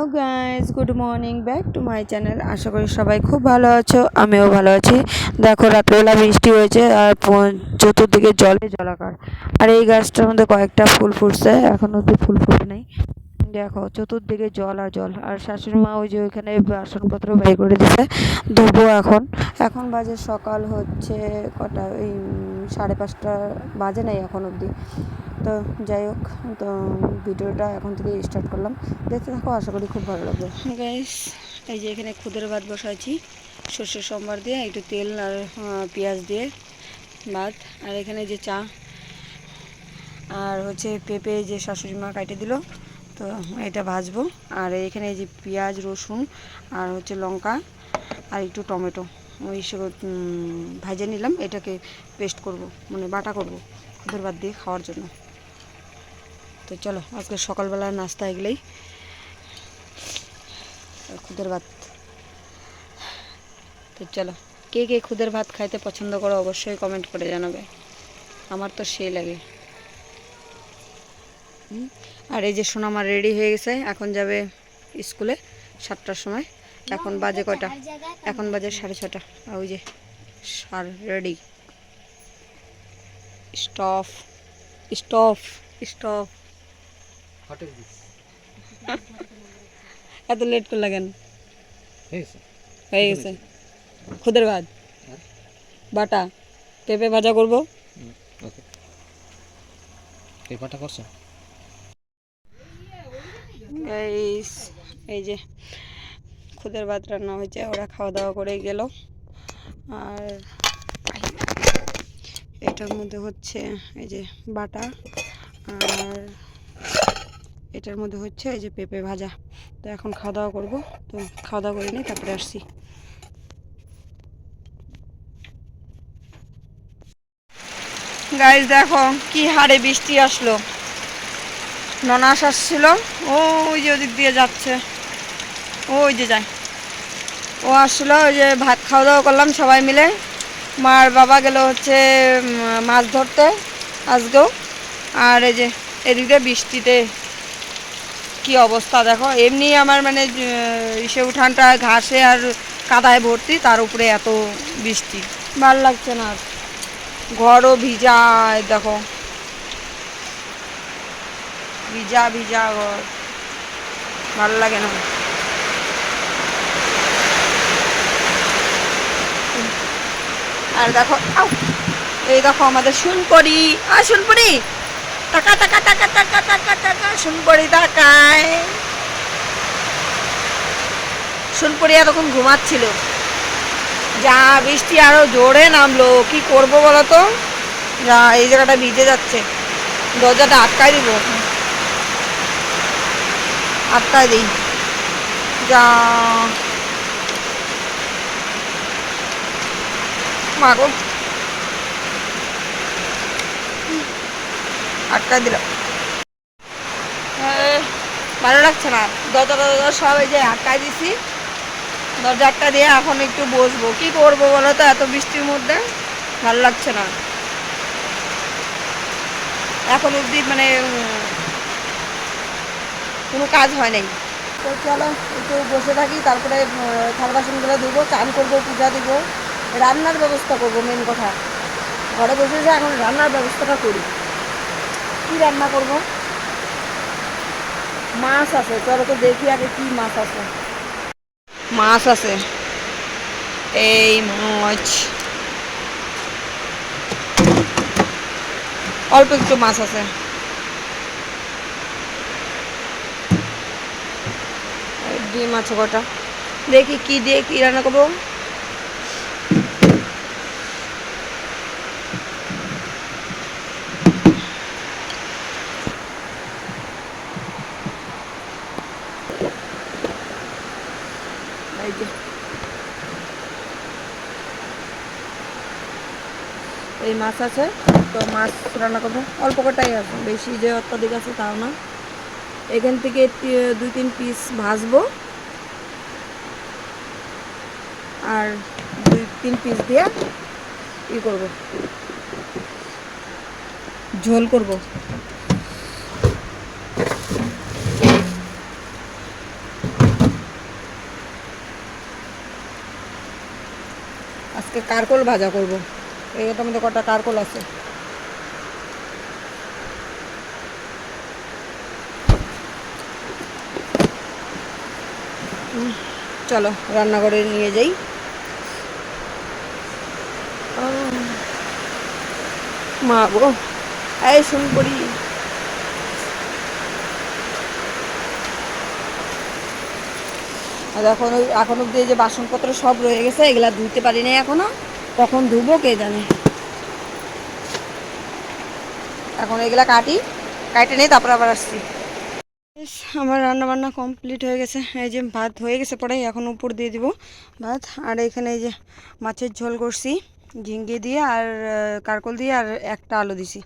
Hello guys good morning back to my channel আশা করি সবাই খুব ভালো আছো আমিও ভালো আছি। দেখো রাত্রেবেলা বৃষ্টি হয়েছে আর চতুর্দিকে জলে জলাকার। আর এই গাছটার মধ্যে কয়েকটা ফুল ফুটছে এখন অব্দি ফুল ফুটে নেই। দেখো চতুর্দিকে জল আর জল। আর শাশুড়ি মা ওই যে ওইখানে বাসনপত্র বের করে দিছে ধুবো এখন। এখন বাজে সকাল হচ্ছে কটা উম, সাড়ে পাঁচটা বাজে নাই এখন অবধি তো যাই হোক তো ভিডিওটা এখন থেকে স্টার্ট করলাম। দেখতে থাকো আশা করি খুব ভালো লাগবে। গাইস এই যে এখানে খুদের ভাত বসাইছি সর্ষের সম্বার দিয়ে একটু তেল আর পেঁয়াজ দিয়ে ভাত। আর এখানে যে চা আর হচ্ছে পেঁপে যে শাশুড়ি মা কাটে দিল তো এটা ভাজবো। আর এখানে এই যে পেঁয়াজ রসুন আর হচ্ছে লঙ্কা আর একটু টমেটো ওই উম, ভাজে নিলাম। এটাকে পেস্ট করব মানে বাটা করব খুদের ভাত দিয়ে খাওয়ার জন্য। তো চলো, আজকে সকালবেলা নাস্তা এগুলোই। খুদের ভাত। তো চলো, কে কে খুদের ভাত খাইতে পছন্দ করো অবশ্যই কমেন্ট করে জানাবে। আমার তো সেই লাগে। আর এই যে সোনা আমার রেডি হয়ে গেছে, এখন যাবে স্কুলে সাতটার সময়। এখন বাজে কয়টা? এখন বাজে সাড়ে ছটা ওই যে সার রেডি স্টপ হোটেল দিস এত লেট করলা কেন? হয়ে গেছে। খুদের ভাত? বাটা? পেঁপে ভাজা করব? ওকে। পেপারটা করছ? এই যে খুদের ভাত রান্না হয়েছে ওরা খাওয়া দাওয়া করে গেল। আর এটার মধ্যে হচ্ছে এই যে বাটা আর এটার মধ্যে হচ্ছে এই যে পেঁপে ভাজা। তো এখন খাওয়া দাওয়া করব। তো খাওয়া দাওয়া করে নিই তারপরে আসছি। গাইস দেখো কি হারে বৃষ্টি আসলো। ননাস আসছিল। ওই যে ওদিক দিয়ে যাচ্ছে। ওই যে যায়। ও আসছিল ওই যে ভাত খাওয়া দাওয়া করলাম সবাই মিলে। মার বাবা গেল হচ্ছে মাছ ধরতে আজকেও। আর এই যে এদিকে বৃষ্টিতে কি অবস্থা দেখো? এমনি আমার মানে ইসে উঠানটা ঘাসে আর কাদায় ভর্তি তার উপরে এত বৃষ্টি। ভালো লাগছে না ঘরও ভিজা দেখো। ভিজা ভিজা ঘর। ভালো লাগে না। আর দেখো এই দেখো আমাদের শুনপরি। আর শুনপরি! টাকা টাকা টাকা টাকা টাকা টাকা শুনপরি টাকায় শুনপরি এতক্ষণ ঘুমাচ্ছিল। যা বৃষ্টি আরও জোরে নামলো, কি করব বলো তো যা, এই জায়গাটা ভিজে যাচ্ছে। দরজাটা আটকাই দিব আটকাই দিই। যা। মাগো। আটকাই দিলাম ভালো লাগছে না। দরজা দরজা সব এই যে আটকাই দিছি। দরজা আটকা দিয়ে এখন একটু বসবো। কি করব বলো তো এত বৃষ্টির মধ্যে? ভালো লাগছে না। এখন অবধি মানে কোনো কাজ হয় নাই। তো চলো, একটু বসে থাকি, তারপরে থালা বাসনগুলো ধুবো, চান করব, পূজা দিব, রান্নার ব্যবস্থা করব মেন কথা। ঘরে বসে এখন রান্নার ব্যবস্থাটা করি। কি রান্না করব? মাছ আছে চলো তো দেখি আগে কি মাছ আছে। মাছ আছে। এই মাছ। অল্প একটু মাছ আছে। ডিম আছে কটা। দেখি কি দিয়ে কি রান্না করব? মাছ আছে, তো মাছ রান্না করব। অল্প কটাই আছে, বেশি যে অত্যাধিক আছে তাও না। এখান থেকে দুই তিন পিস ভাজবো। আর দুই তিন পিস দিয়ে ই করব। ঝোল করব। আজকে কারকল ভাজা করব। এইটার মধ্যে কটা কারকোল আছে? চলো, রান্নাঘরে নিয়ে যাই। মা গো, এই শুন পড়ি আর এখন এখন অব্দি যে বাসনপত্র সব রয়ে গেছে, এগুলা ধুইতে পারি নাই এখনও। কখন ধুবো কে জানে। এখন এগুলা কাটি, কাটে নেই তারপর আবার আসছি। আমার রান্না বান্না কমপ্লিট হয়ে গেছে। এই যে ভাত হয়ে গেছে পরে এখন উপর দিয়ে দিব ভাত। আর এখানে এই যে মাছের ঝোল করছি, ঝিঙ্গে দিয়ে আর কারকল দিয়ে আর একটা আলু দিছি।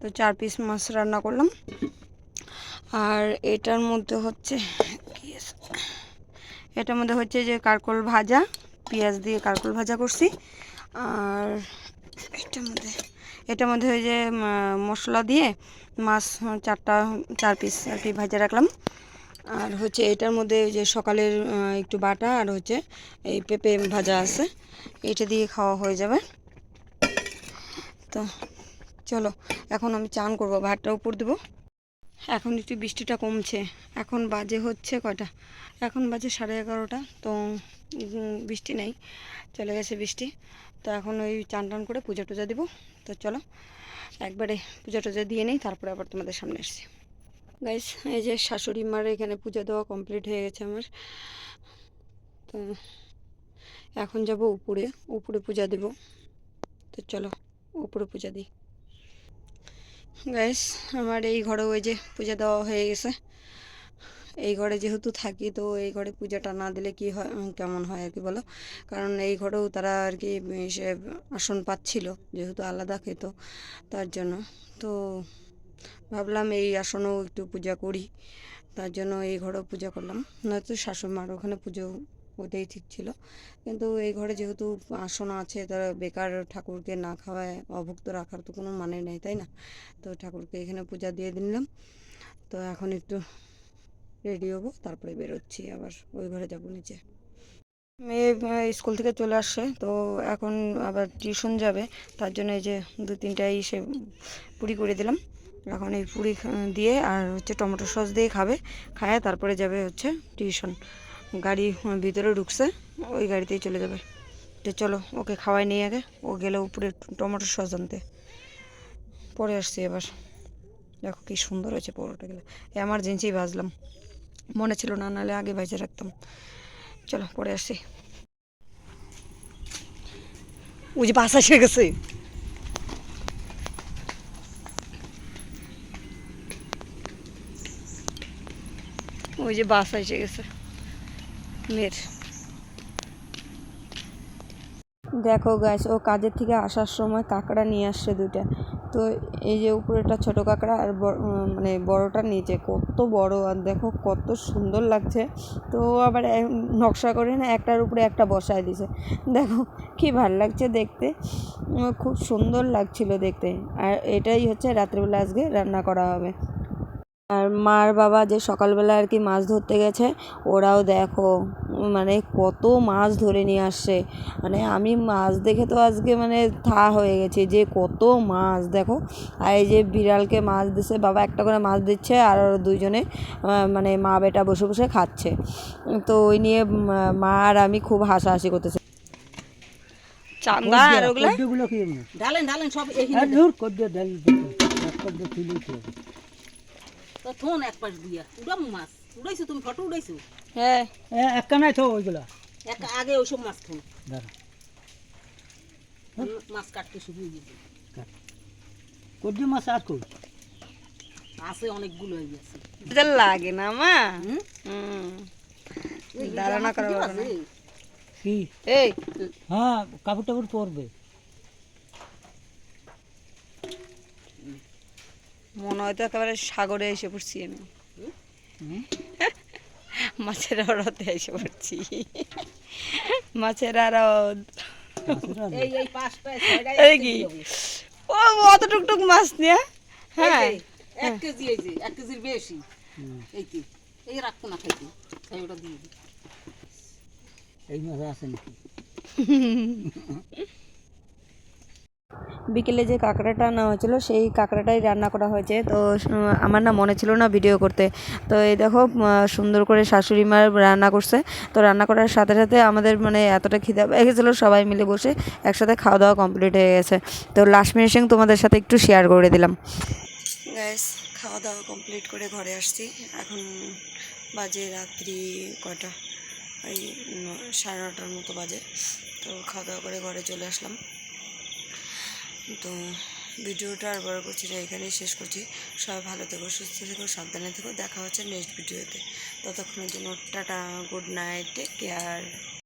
তো চার পিস মাছ রান্না করলাম। আর এটার মধ্যে হচ্ছে এটার মধ্যে হচ্ছে যে কারকল ভাজা, পেঁয়াজ দিয়ে কারকল ভাজা করছি। আর এটার মধ্যে এটার মধ্যে ওই যে মশলা দিয়ে মাছ, চারটা, চার পিস আর কি ভাজা রাখলাম। আর হচ্ছে এটার মধ্যে যে সকালের একটু বাটা আর হচ্ছে এই পেঁপে ভাজা আছে, এটা দিয়ে খাওয়া হয়ে যাবে। তো চলো, এখন আমি চান করব, ভাতটা উপর দেবো। এখন একটু বৃষ্টিটা কমছে, এখন বাজে হচ্ছে কয়টা? এখন বাজে সাড়ে এগারোটা, তো বৃষ্টি নেই, চলে গেছে বৃষ্টি। তো এখন ওই চান টান করে পূজা টুজা দিব। তো চলো, একবারে পূজা টুজা দিয়ে নেই, তারপরে আবার তোমাদের সামনে আসছি। গাইস এই যে শাশুড়ি মার এখানে পূজা দেওয়া কমপ্লিট হয়ে গেছে আমার। তো এখন যাব উপরে উপরে পূজা দেব। তো চলো, উপরে পূজা দিই। গাইস আমার এই ঘরে ওই যে পূজা দেওয়া হয়ে গেছে। এই ঘরে যেহেতু থাকি, তো এই ঘরে পূজাটা না দিলে কি হয় কেমন হয় আর কি বলো? কারণ এই ঘরেও তারা আর কি সে আসন পাচ্ছিল, যেহেতু আলাদা খেত তার জন্য। তো ভাবলাম এই আসনেও একটু পূজা করি, তার জন্য এই ঘরেও পূজা করলাম। নয়তো শাশুড়িমার ওখানে পুজো ওটাই ঠিক ছিল। কিন্তু এই ঘরে যেহেতু আসন আছে তারা বেকার ঠাকুরকে না খাওয়ায় অভুক্ত রাখার তো কোনো মানে নেই, তাই না? তো ঠাকুরকে এখানে পূজা দিয়ে দিলাম। তো এখন একটু রেডি হব, তারপরে বেরোচ্ছি আবার, ওই ঘরে যাব নিচে মেয়ে স্কুল থেকে চলে আসছে, তো এখন আবার টিউশন যাবে, তার জন্য এই যে দু তিনটাই সে পুরি করে দিলাম। এখন এই পুরি দিয়ে আর হচ্ছে টমেটো সস দিয়ে খাবে, খায় তারপরে যাবে হচ্ছে টিউশন। গাড়ি ভিতরে ঢুকছে, ওই গাড়িতেই চলে যাবে। তো চলো, ওকে খাওয়াই নিয়ে আগে, ও গেলে উপরে টমেটো সস আনতে। পরে আসছি এবার। দেখো কি সুন্দর হয়েছে পরোটা গেলে এমার্জেন্সি ভাজলাম। মনে ছিল না, নাহলে আগে ভেজে রাখতাম। চলো, পরে আসি ওই যে বাস এসে গেছে। ওই যে বাস এসে গেছে। মেয়ের। দেখো গাছ ও কাজের থেকে আসার সময় কাঁকড়া নিয়ে আসছে দুইটা। তো এই যে উপরেটা ছোটো কাঁকড়া আর মানে বড়টা নিচে কত বড় আর দেখো কত সুন্দর লাগছে। তো আবার নকশা করে না একটার উপরে একটা বসায় দিছে। দেখো কি ভালো লাগছে দেখতে। খুব সুন্দর লাগছিল দেখতে। আর এটাই হচ্ছে রাত্রিবেলা আজকে রান্না করা হবে। আর মার বাবা যে সকালবেলা আর কি মাছ ধরতে গেছে ওরাও দেখো মানে কত মাছ ধরে নিয়ে আসছে। মানে আমি মাছ দেখে তো আজকে মানে থা হয়ে গেছে যে কত মাছ দেখো। আর এই যে বিড়ালকে মাছ দিচ্ছে বাবা একটা করে মাছ দিচ্ছে আর দুইজনে মানে মা বেটা বসে বসে খাচ্ছে। তো ওই নিয়ে মা আর আমি খুব হাসাহাসি করতেছি। চান্দা আর ওগুলা? ডালেন ডালেন সব এই দূর কদ্দু ডাল এক কদ্দু তুলে তো থোন এক পাশ দিয়া উড়াম মাছ। উড়াইছো তুমি ফটো উড়াইছো? হ্যাঁ। এক কানাই থো ওইগুলা। এক আগে ওইসব মাছ থোন দাঁড়া। মাছ কাটতে শুরু হয়ে গেছে। কদ্দু মাছ আর কই? আছে অনেকগুলো হয়ে গেছে এটা লাগে না মা। হুম? ধারণা করা। কি? এই। হ্যাঁ কাপড় টাপড় পরবে। মনে হয় তো একেবারে সাগরে এসে পড়ছি আমি। মাছের আড়তে এসে পড়ছি। মাছের আড়ত। এই কি? ও অত টুকটুক মাছ নিয়ে হ্যাঁ। এক কেজি এই যে এক কেজির বেশি। এই কি? এই রাখব না খাইতে তাই ওটা দিয়ে দিই। এই মাছ আছে নাকি? বিকেলে যে কাঁকড়াটা আনা হয়েছিল, সেই কাঁকড়াটাই রান্না করা হয়েছে। তো আমার না মনে ছিল না ভিডিও করতে। তো এই দেখো সুন্দর করে শাশুড়ি মা রান্না করছে। তো রান্না করার সাথে সাথে আমাদের মানে এতটা খিদে পেয়ে গেছিল, সবাই মিলে বসে একসাথে খাওয়া দাওয়া কমপ্লিট হয়ে গেছে। তো লাস্ট মিনিশিং তোমাদের সাথে একটু শেয়ার করে দিলাম। গ্যাস খাওয়া দাওয়া কমপ্লিট করে ঘরে আসছি। এখন বাজে রাত্রি কয়টা? ওই সাড়ে নটার মতো বাজে। তো খাওয়া দাওয়া করে ঘরে চলে আসলাম। তো ভিডিওটা আর বড় করছি না, এখানেই শেষ করছি। সবাই ভালো থেকো, সুস্থ থেকো, সাবধানে থেকো, দেখা হচ্ছে নেক্সট ভিডিওতে ততক্ষণের জন্য tata good night take care